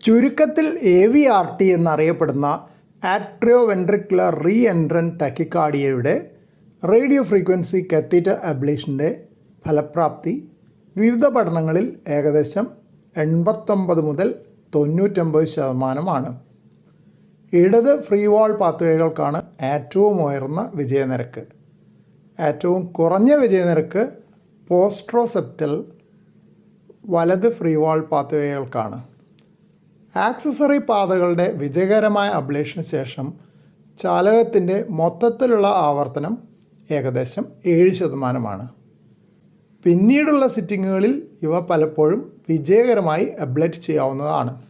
ചുരുക്കത്തിൽ A V R T എന്നറിയപ്പെടുന്ന atrio ventricular re entrant ടാക്കിക്കാർഡിയയുടെ റേഡിയോ ഫ്രീക്വൻസി കത്തീറ്റർ അബ്ലേഷന്റെ ഫലപ്രാപ്തി വിവിധ പഠനങ്ങളിൽ ഏകദേശം എൺപത്തൊമ്പത് മുതൽ തൊണ്ണൂറ്റൊമ്പത് ശതമാനമാണ്. ഇടത് ഫ്രീ വാൾ പാത്വേകൾക്കാണ് ഏറ്റവും ഉയർന്ന വിജയനിരക്ക്. ഏറ്റവും കുറഞ്ഞ വിജയനിരക്ക് പോസ്ട്രോസെപ്റ്റൽ വലത് ഫ്രീ വാൾ പാത്വേകൾക്കാണ് ആക്സസറി പാതകളുടെ വിജയകരമായ അബ്ലേഷന് ശേഷം ചാലകത്തിന്റെ മൊത്തത്തിലുള്ള ആവർത്തനം ഏകദേശം ഏഴ് ശതമാനമാണ്. പിന്നീടുള്ള സിറ്റിങ്ങുകളിൽ ഇവ പലപ്പോഴും വിജയകരമായി അബ്ലേറ്റ് ചെയ്യാവുന്നതാണ്.